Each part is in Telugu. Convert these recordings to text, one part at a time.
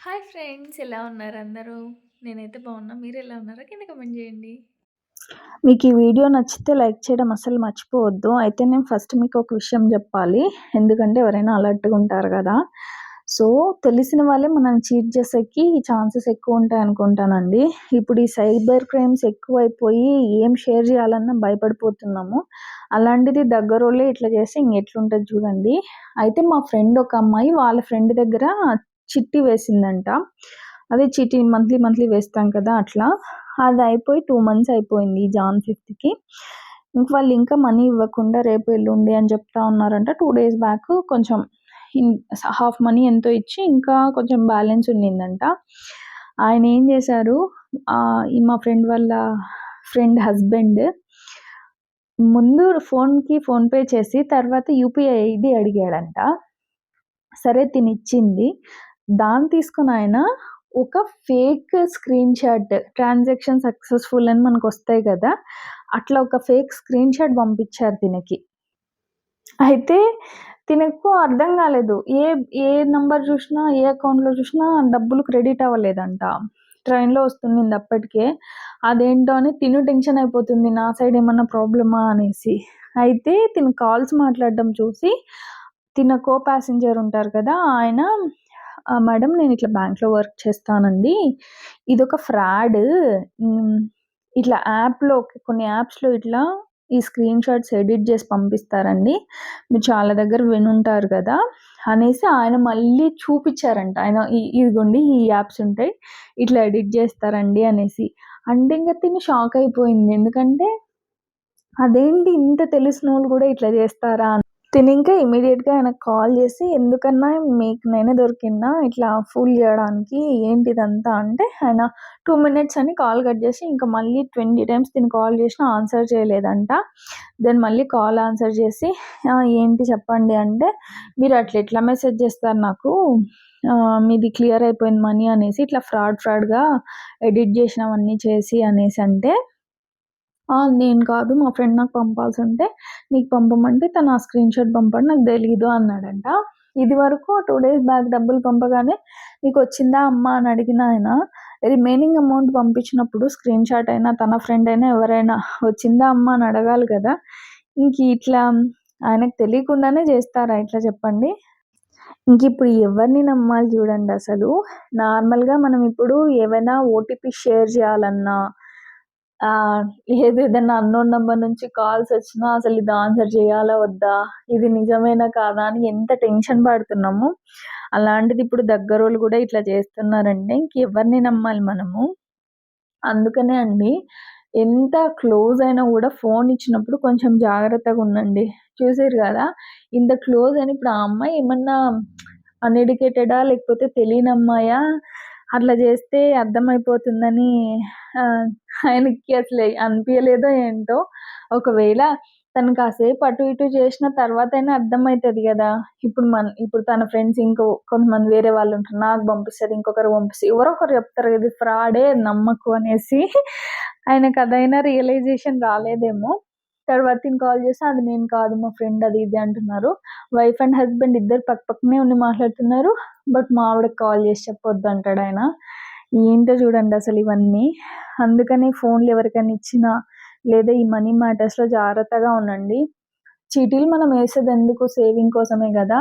హాయ్ ఫ్రెండ్స్ ఎలా ఉన్నారు అందరూ? నేనైతే బాగున్నా. ఎలా ఉన్నారో కింద కమెంట్ చేయండి మీకు ఈ వీడియో నచ్చితే లైక్ చేయడం అసలు మర్చిపోవద్దు. అయితే నేను ఫస్ట్ మీకు ఒక విషయం చెప్పాలి ఎందుకంటే ఎవరైనా అలర్ట్‌గా ఉంటారు కదా సో, తెలిసిన వాళ్ళే మనం చీట్ చేసేకి ఛాన్సెస్ ఎక్కువ ఉంటాయనుకుంటానండి ఇప్పుడు ఈ సైబర్ క్రైమ్స్ ఎక్కువైపోయి ఏం షేర్ చేయాలన్నా భయపడిపోతున్నాము. అలాంటిది దగ్గరోళ్ళే ఇట్లా చేస్తే ఇంగెట్లుంటది చూడండి. అయితే మా ఫ్రెండ్ ఒక అమ్మాయి వాళ్ళ ఫ్రెండ్ దగ్గర చిట్టి వేసిందంట. అదే చీటీ మంత్లీ మంత్లీ వేస్తాం కదా! అట్లా. అది అయిపోయి టూ మంత్స్ అయిపోయింది జాన్ ఫిఫ్త్కి ఇంక వాళ్ళు ఇంకా మనీ ఇవ్వకుండా రేపు, ఎల్లుండి అని చెప్తా ఉన్నారంట. టూ డేస్ బ్యాక్ కొంచెం ఇన్ హాఫ్ మనీ ఎంతో ఇచ్చి ఇంకా కొంచెం బ్యాలెన్స్ ఉండిందంట. ఆయన ఏం చేశారు ఈ మా ఫ్రెండ్ వాళ్ళ ఫ్రెండ్ హస్బెండ్ ముందు ఫోన్‌కి ఫోన్‌పే చేసి తర్వాత యూపీఐ ఐడి అడిగాడంట. సరే తినిచ్చింది. దాన్ని తీసుకుని ఆయన ఒక fake screenshot transaction successful అని మనకు వస్తాయి కదా! అట్లా ఒక ఫేక్ స్క్రీన్ షాట్ పంపించారు తినకి. అయితే తినకు అర్థం కాలేదు. ఏ ఏ నంబర్ చూసినా, ఏ అకౌంట్‌లో చూసినా డబ్బులు క్రెడిట్ అవ్వలేదంట. ట్రైన్‌లో వస్తుంది అప్పటికే. అదేంటో అని తిను టెన్షన్ అయిపోతుంది. నా సైడ్ ఏమన్నా ప్రాబ్లమా అనేసి. అయితే తిను కాల్స్ మాట్లాడడం చూసి తిన కో ప్యాసింజర్ ఉంటారు కదా! ఆయన మేడం నేను ఇట్లా బ్యాంక్‌లో వర్క్ చేస్తానండి. ఇదొక ఫ్రాడ్. ఇట్లా యాప్‌లో కొన్ని యాప్స్‌లో ఇట్లా ఈ స్క్రీన్ షాట్స్ ఎడిట్ చేసి పంపిస్తారండి. మీరు చాలా దగ్గర వినుంటారు కదా! అనేసి ఆయన మళ్ళీ చూపించారంట ఆయన ఇదిగోండి ఈ యాప్స్ ఉంటాయి. ఇట్లా ఎడిట్ చేస్తారండి అనేసి. అంటే ఇంకా తిని షాక్ అయిపోయింది. ఎందుకంటే అదేంటి ఇంత తెలిసిన వాళ్ళు కూడా ఇట్లా చేస్తారా అని. తినింకా ఇమీడియట్గా ఆయనకు కాల్ చేసి ఎందుకన్నా మీకు నేనే దొరికినా ఇట్లా ఫూల్ చేయడానికి ఏంటిదంతా? అంటే ఆయన టూ మినిట్స్ అని కాల్ కట్ చేసి ఇంకా మళ్ళీ 20 టైమ్స్ దీన్ని కాల్ చేసినా ఆన్సర్ చేయలేదంట. దెన్ మళ్ళీ కాల్ ఆన్సర్ చేసి ఏంటి చెప్పండి? అంటే మీరు అట్లా ఎట్లా మెసేజ్ చేస్తారు నాకు? మీది క్లియర్ అయిపోయింది మనీ అనేసి ఇట్లా ఫ్రాడ్ ఫ్రాడ్‌గా ఎడిట్ చేసినవన్నీ చేసి అనేసి అంటే నేను కాదు మా ఫ్రెండ్ నాకు పంపాల్సి ఉంటే నీకు పంపమంటే తను ఆ స్క్రీన్ షాట్ పంపాడు నాకు తెలీదు అన్నాడంట. ఇదివరకు 2 డేస్ బ్యాక్ డబ్బులు పంపగానే నీకు వచ్చిందా అమ్మా అని అడిగిన ఆయన రిమైనింగ్ అమౌంట్ పంపించినప్పుడు స్క్రీన్ షాట్ అయినా తన ఫ్రెండ్ అయినా ఎవరైనా వచ్చిందా అమ్మా అని అడగాలి కదా! ఇంక ఇట్లా ఆయనకు తెలియకుండానే చేస్తారా ఇట్లా చెప్పండి? ఇంకిప్పుడు ఎవరిని నమ్మాలి చూడండి అసలు. నార్మల్‌గా మనం ఇప్పుడు ఏవైనా ఓటీపీ షేర్ చేయాలన్నా ఏది ఏదైనా అన్నోన్ నెంబర్ నుంచి కాల్స్ వచ్చినా అసలు ఇది ఆన్సర్ చేయాలా వద్దా? ఇది నిజమేనా కాదా? అని ఎంత టెన్షన్ పడుతున్నాము. అలాంటిది ఇప్పుడు దగ్గరోళ్ళు కూడా ఇట్లా చేస్తున్నారంటే ఇంకెవరిని నమ్మాలి మనము? అందుకనే అండి ఎంత క్లోజ్ అయినా కూడా ఫోన్ ఇచ్చినప్పుడు కొంచెం జాగ్రత్తగా ఉండండి. చూసారు కదా! ఇంత క్లోజ్ అని ఇప్పుడు ఆ అమ్మాయి ఏమన్నా అన్‌ఎడ్యుకేటెడా? లేకపోతే తెలియని అమ్మాయా? అట్లా చేస్తే అర్థమైపోతుందని ఆయనకి అసలు అనిపించలేదో ఏంటో. ఒకవేళ తను కాసేపు అటు ఇటు చేసిన తర్వాత అయినా అర్థమవుతుంది కదా! ఇప్పుడు మన ఇప్పుడు తన ఫ్రెండ్స్ ఇంకో కొంతమంది వేరే వాళ్ళు ఉంటారు. నాకు పంపిస్తారు ఇంకొకరు పంపిస్తారు ఎవరో ఒకరు చెప్తారు ఇది ఫ్రాడే నమ్మకు అనేసి ఆయనకు అదైనా రియలైజేషన్ రాలేదేమో. తర్వాత తిను కాల్ చేసి అది నేను కాదు మా ఫ్రెండ్ అది ఇది అంటున్నారు. వైఫ్ అండ్ హస్బెండ్ ఇద్దరు పక్క పక్కనే ఉండి మాట్లాడుతున్నారు. బట్ మా ఆవిడకి కాల్ చేసి చెప్పొద్దు అంటాడు ఆయన ఏంటో చూడండి అసలు ఇవన్నీ. అందుకనే ఫోన్‌లు ఎవరికైనా ఇచ్చినా లేదా ఈ మనీ మ్యాటర్స్‌లో జాగ్రత్తగా ఉండండి. చీటీలు మనం వేసేది ఎందుకు సేవింగ్ కోసమే కదా!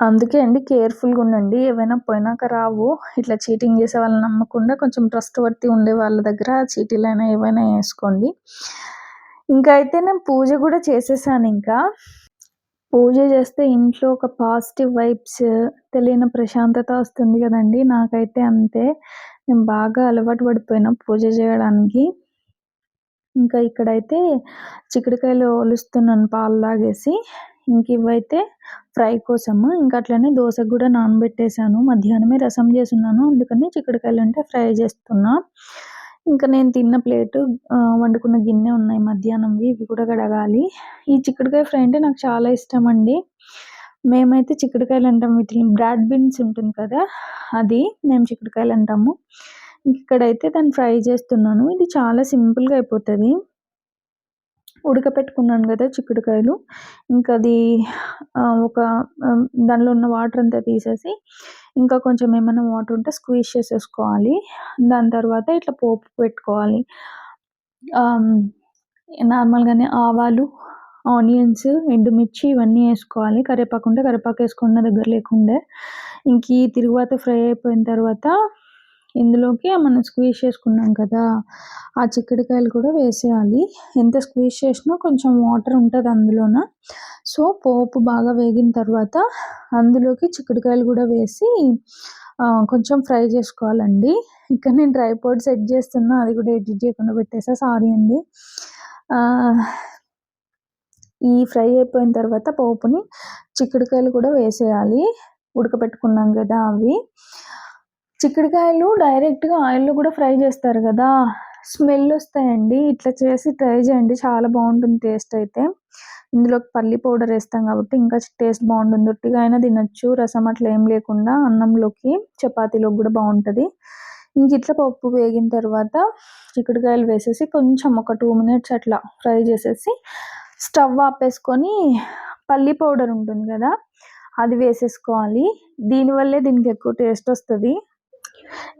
అందుకే అండి కేర్‌ఫుల్‌గా ఉండండి. ఏవైనా పోయినాక రావు. ఇట్లా చీటింగ్ చేసే వాళ్ళని నమ్మకుండా కొంచెం ట్రస్ట్ వర్తి ఉండే వాళ్ళ దగ్గర చీటీలైనా ఏవైనా వేసుకోండి ఇంకా అయితే నేను పూజ కూడా చేసేసాను ఇంకా. పూజ చేస్తే ఇంట్లో ఒక పాజిటివ్ వైబ్స్ తెలియని ప్రశాంతత వస్తుంది కదండి నాకైతే అంతే. నేను బాగా అలవాటు పడిపోయినా పూజ చేయడానికి. ఇంకా ఇక్కడైతే చిక్కుడుకాయలు ఒలుస్తున్నాను పాలు తాగేసి. ఇంక ఇవైతే ఫ్రై కోసము. ఇంకా అట్లనే దోశకు కూడా నానబెట్టేసాను. మధ్యాహ్నమే రసం చేసున్నాను. అందుకని చిక్కుడుకాయలుంటే ఫ్రై చేస్తున్నా. ఇంకా నేను తిన్న ప్లేటు వండుకున్న గిన్నె ఉన్నాయి మధ్యాహ్నంవి. ఇవి కూడా కడగాలి. ఈ చిక్కుడుకాయ ఫ్రై అంటే నాకు చాలా ఇష్టం అండి మేమైతే చిక్కుడుకాయలు అంటాం వీటిని బ్రాడ్ బీన్స్ ఉంటుంది కదా! అది మేము చిక్కుడుకాయలు అంటాము. ఇక్కడైతే దాన్ని ఫ్రై చేస్తున్నాను. ఇది చాలా సింపుల్‌గా అయిపోతుంది ఉడకపెట్టుకున్నాను కదా చిక్కుడుకాయలు ఇంకా అది ఒక దానిలో ఉన్న వాటర్ అంతా తీసేసి ఇంకా కొంచెం ఏమైనా వాటర్ ఉంటే స్క్వీజ్ చేసేసుకోవాలి దాని తర్వాత ఇట్లా పోపు పెట్టుకోవాలి నార్మల్గానే ఆవాలు ఆనియన్స్ ఎండుమిర్చి ఇవన్నీ వేసుకోవాలి. కరివేపాకు ఉంటే కరివేపాకు వేసుకున్న దగ్గర లేకుండే. ఇంక ఈ తిరువాత ఫ్రై అయిపోయిన తర్వాత ఇందులోకి మనం స్క్వీజ్ చేసుకున్నాం కదా ఆ చిక్కుడుకాయలు కూడా వేసేయాలి. ఎంత స్క్వీజ్ చేసినా కొంచెం వాటర్ ఉంటుంది అందులోన. సో పోపు బాగా వేగిన తర్వాత అందులోకి చిక్కుడుకాయలు కూడా వేసి కొంచెం ఫ్రై చేసుకోవాలండి. ఇక్కడ నేను డ్రై సెట్ చేస్తున్నా అది కూడా ఎడిట్ చేయకుండా పెట్టేసా సారీ అండి. ఈ ఫ్రై అయిపోయిన తర్వాత పోపుని చిక్కుడుకాయలు కూడా వేసేయాలి. ఉడకపెట్టుకున్నాం కదా అవి. చిక్కుడుకాయలు డైరెక్ట్గా ఆయిల్లో కూడా ఫ్రై చేస్తారు కదా. స్మెల్ వస్తాయండి. ఇట్లా చేసి ట్రై చేయండి. చాలా బాగుంటుంది టేస్ట్ అయితే. ఇందులోకి పల్లి పౌడర్ వేస్తాం కాబట్టి ఇంకా టేస్ట్ బాగుంటుంది. ఉట్టిగా అయినా తినచ్చు. రసం అట్లా ఏం లేకుండా అన్నంలోకి చపాతీలోకి కూడా బాగుంటుంది. ఇంక ఇట్లా పప్పు వేగిన తర్వాత చిక్కుడుకాయలు వేసేసి కొంచెం ఒక టూ మినిట్స్ అట్లా ఫ్రై చేసేసి స్టవ్ ఆపేసుకొని పల్లి పౌడర్ ఉంటుంది కదా అది వేసేసుకోవాలి. దీనివల్లే దీనికి ఎక్కువ టేస్ట్ వస్తుంది.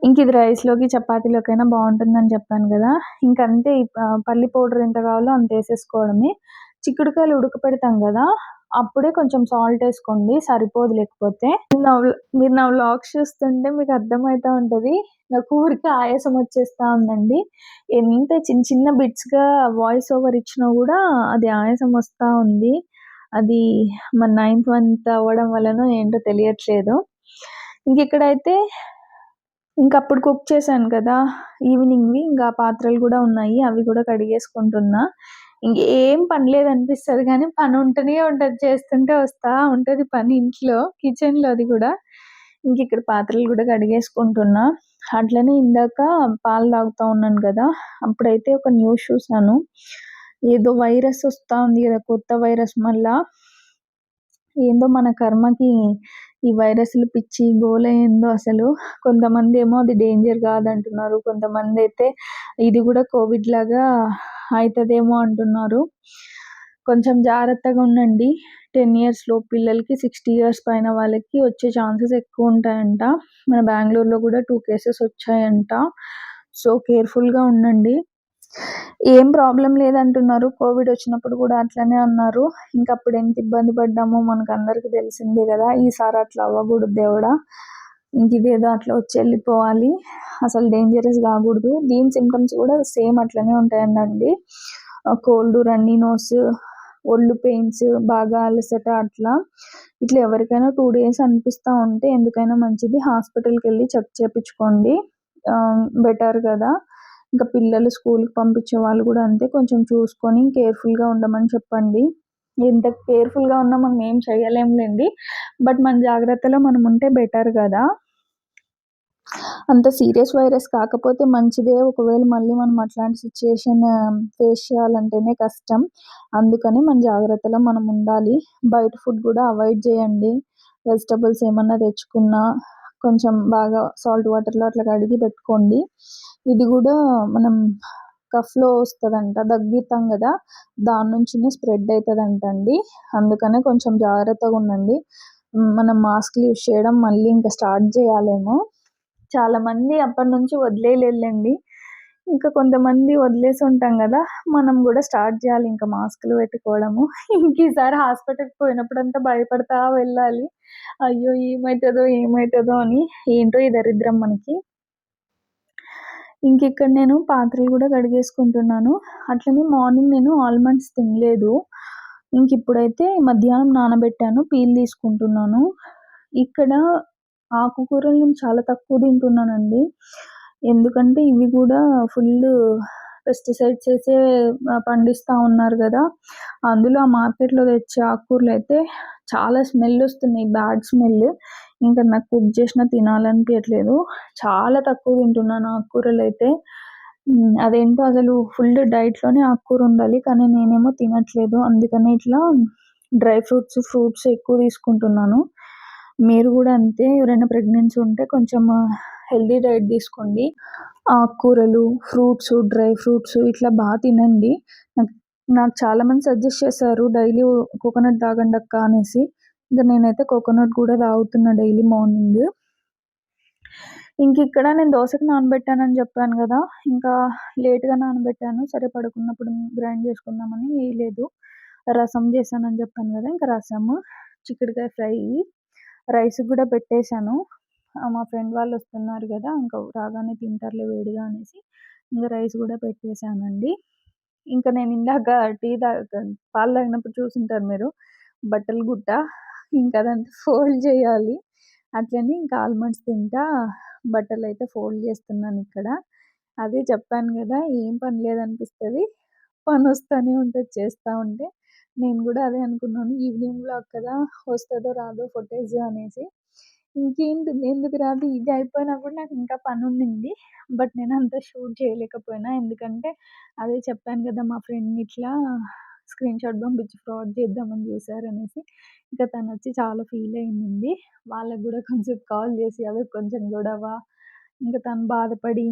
ఇంక ఇది రైస్లోకి చపాతీలోకైనా బాగుంటుందని చెప్పాను కదా. ఇంకంతే పల్లి పౌడర్ ఎంత కావాలో అంత వేసేసుకోవడమే. చిక్కుడుకాయలు ఉడకపెడతాం కదా అప్పుడే కొంచెం సాల్ట్ వేసుకోండి సరిపోదు లేకపోతే. నా మీరు నా వ్లాగ్స్ చూస్తుంటే మీకు అర్థమవుతూ ఉంటుంది నాకు ఊరికి ఆయాసం వచ్చేస్తూ ఉందండి. ఎంత చిన్న చిన్న బిట్స్గా వాయిస్ ఓవర్ ఇచ్చినా కూడా అది ఆయాసం వస్తూ ఉంది. అది మన నైన్త్ మంత్ అవ్వడం వలన ఏంటో తెలియట్లేదు. ఇంకెక్కడైతే ఇక్కడైతే ఇంక అప్పుడు కుక్ చేశాను కదా ఈవినింగ్వి ఇంకా పాత్రలు కూడా ఉన్నాయి అవి కూడా కడిగేసుకుంటున్నా. ఇంకేం పని లేదు అనిపిస్తుంది కానీ పని ఉంటూనే ఉంటుంది. చేస్తుంటే వస్తా ఉంటుంది పని ఇంట్లో కిచెన్లో అది కూడా. ఇంక ఇక్కడ పాత్రలు కూడా కడిగేసుకుంటున్నా. అట్లనే ఇందాక పాలు తాగుతూ ఉన్నాను కదా అప్పుడైతే ఒక న్యూస్ చూసాను ఏదో వైరస్ వస్తూ ఉంది కదా కొత్త వైరస్ మళ్ళా. ఏందో మన కర్మకి ఈ వైరస్లు పిచ్చి గోల ఏందో అసలు. కొంతమంది ఏమో అది డేంజర్ కాదంటున్నారు. కొంతమంది అయితే ఇది కూడా కోవిడ్ లాగా అవుతుందేమో అంటున్నారు. కొంచెం జాగ్రత్తగా ఉండండి. టెన్ ఇయర్స్లో పిల్లలకి సిక్స్టీ ఇయర్స్ పైన వాళ్ళకి వచ్చే ఛాన్సెస్ ఎక్కువ ఉంటాయంట. మన బెంగళూరులో కూడా టూ కేసెస్ వచ్చాయంట. సో కేర్ఫుల్గా ఉండండి. ఏం ప్రాబ్లం లేదంటున్నారు. కోవిడ్ వచ్చినప్పుడు కూడా అట్లనే అన్నారు. ఇంకా అప్పుడు ఎంత ఇబ్బంది పడ్డామో మనకు అందరికి తెలిసిందే కదా. ఈసారి అట్లా అవ్వకూడదు దేవుడా. ఇంక ఇదేదో అట్లా వచ్చి వెళ్ళిపోవాలి. అసలు డేంజరస్ కాకూడదు. దీని సిమ్టమ్స్ కూడా సేమ్ అట్లనే ఉంటాయండి కోల్డ్ రన్నీ నోస్ ఒళ్ళు పెయిన్స్ బాగా అలసట అట్లా. ఇట్లా ఎవరికైనా టూ డేస్ అనిపిస్తూ ఉంటే ఎందుకైనా మంచిది. హాస్పిటల్కి వెళ్ళి చెక్ చేయించుకోండి బెటర్ కదా. ఇంకా పిల్లలు స్కూల్కి పంపించే వాళ్ళు కూడా అంతే కొంచెం చూసుకొని కేర్ఫుల్గా ఉండమని చెప్పండి. ఎంత కేర్ఫుల్గా ఉన్నా మనం ఏం చేయలేంలేండి బట్ మన జాగ్రత్తలో మనం ఉంటే బెటర్ కదా. అంత సీరియస్ వైరస్ కాకపోతే మంచిదే. ఒకవేళ మళ్ళీ మనం అట్లాంటి సిచ్యుయేషన్ ఫేస్ చేయాలంటేనే కష్టం. అందుకని మన జాగ్రత్తలో మనం ఉండాలి. బయట ఫుడ్ కూడా అవాయిడ్ చేయండి. వెజిటబుల్స్ ఏమన్నా తెచ్చుకున్నా కొంచెం బాగా సాల్ట్ వాటర్లో అట్లా కడిగి పెట్టుకోండి. ఇది కూడా మనం కఫ్లో వస్తుందంట దగ్గుతాం కదా దాని నుంచినే స్ప్రెడ్ అవుతుందంట అండి అందుకనే కొంచెం జాగ్రత్తగా ఉండండి. మనం మాస్క్లు యూజ్ చేయడం మళ్ళీ ఇంకా స్టార్ట్ చేయాలేమో. చాలామంది అప్పటి నుంచి వదిలేయలేండి ఇంకా కొంతమంది వదిలేసి ఉంటాం కదా మనం కూడా స్టార్ట్ చేయాలి ఇంకా మాస్కులు పెట్టుకోవడము. ఇంక ఈసారి హాస్పిటల్కి పోయినప్పుడు అంతా భయపడతా వెళ్ళాలి. అయ్యో ఏమవుతుందో ఏమవుతుందో అని. ఏంటో ఈ దరిద్రం మనకి. ఇంక ఇక్కడ నేను పాత్రలు కూడా కడిగేసుకుంటున్నాను. అట్లనే మార్నింగ్ నేను ఆల్మండ్స్ తినలేదు. ఇంక ఇప్పుడైతే మధ్యాహ్నం నానబెట్టాను పీల్ తీసుకుంటున్నాను. ఇక్కడ ఆకుకూరలు నేను చాలా తక్కువ తింటున్నానండి. ఎందుకంటే ఇవి కూడా ఫుల్ పెస్టిసైడ్స్ వేసే పండిస్తూ ఉన్నారు కదా. అందులో ఆ మార్కెట్లో తెచ్చే ఆకుకూరలు అయితే చాలా స్మెల్ వస్తున్నాయి బ్యాడ్ స్మెల్. ఇంకా నాకు కుక్ చేసిన తినాలనిపించట్లేదు చాలా తక్కువ తింటున్నాను ఆకుకూరలు అయితే అదేంటో అసలు ఫుల్ డైట్లోనే ఆకుకూర ఉండాలి కానీ నేనేమో తినట్లేదు. అందుకని ఇట్లా డ్రై ఫ్రూట్స్ ఫ్రూట్స్ ఎక్కువ తీసుకుంటున్నాను. మీరు కూడా అంతే ఎవరైనా ప్రెగ్నెన్సీ ఉంటే కొంచెం హెల్దీ డైట్ తీసుకోండి. ఆకుకూరలు ఫ్రూట్స్ డ్రై ఫ్రూట్స్ ఇట్లా బాగా తినండి. నాకు నాకు చాలామంది సజెస్ట్ చేశారు డైలీ కోకోనట్ తాగండి అక్క అనేసి. ఇంకా నేనైతే కోకోనట్ కూడా తాగుతున్నా డైలీ మార్నింగ్. ఇంక ఇక్కడ నేను దోశకి నానబెట్టానని చెప్పాను కదా. ఇంకా లేట్గా నానబెట్టాను. సరే పడుకున్నప్పుడు గ్రైండ్ చేసుకుందామని లేదు. రసం చేశానని చెప్పాను కదా. ఇంకా రసము చిక్కుడుకాయ ఫ్రై రైస్ కూడా పెట్టేశాను. మా ఫ్రెండ్ వాళ్ళు వస్తున్నారు కదా! ఇంకా రాగానే తింటారులే వేడిగా అనేసి ఇంకా రైస్ కూడా పెట్టేశానండి. ఇంకా నేను ఇందాక టీ తాగ పాలు తాగినప్పుడు చూసుంటారు మీరు బట్టలు గుట్ట ఇంకా అదంతా ఫోల్డ్ చేయాలి. అట్లనే ఇంకా ఆల్మండ్స్ తింటా బట్టలు అయితే ఫోల్డ్ చేస్తున్నాను ఇక్కడ. అదే చెప్పాను కదా ఏం పని లేదనిపిస్తుంది. పని వస్తూనే ఉంటుంది చేస్తూ ఉంటే. నేను కూడా అదే అనుకున్నాను ఈవినింగ్ బ్లాగ్ కదా వస్తుందో రాదో ఫుటేజ్ అనేసి. ఇంకేంటి ఎందుకు రాదు? ఇది అయిపోయినా కూడా నాకు ఇంకా పని ఉండింది. బట్ నేను అంత షూట్ చేయలేకపోయినా. ఎందుకంటే అదే చెప్పాను కదా మా ఫ్రెండ్ ఇట్లా స్క్రీన్ షాట్ పంపించి ఫ్రాడ్ చేద్దామని చూసారనేసి ఇంకా తను వచ్చి చాలా ఫీల్ అయింది వాళ్ళకు కూడా కొంచెం కాల్ చేసి అదే కొంచెం గొడవ. ఇంకా తను బాధపడి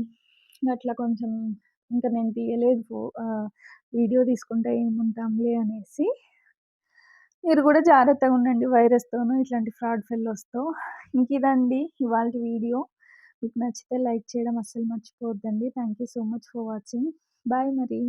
అట్లా కొంచెం ఇంకా నేను తీయలేదు ఫో వీడియో తీసుకుంటే ఏముంటాంలే అనేసి మీరు కూడా జాగ్రత్తగా ఉండండి వైరస్తోనూ ఇట్లాంటి ఫ్రాడ్ ఫెల్లోస్తో ఇంక ఇదండి ఇవాళ వీడియో. మీకు నచ్చితే లైక్ చేయడం అస్సలు మర్చిపోవద్దండి. Thank you so much for watching. Bye మరి.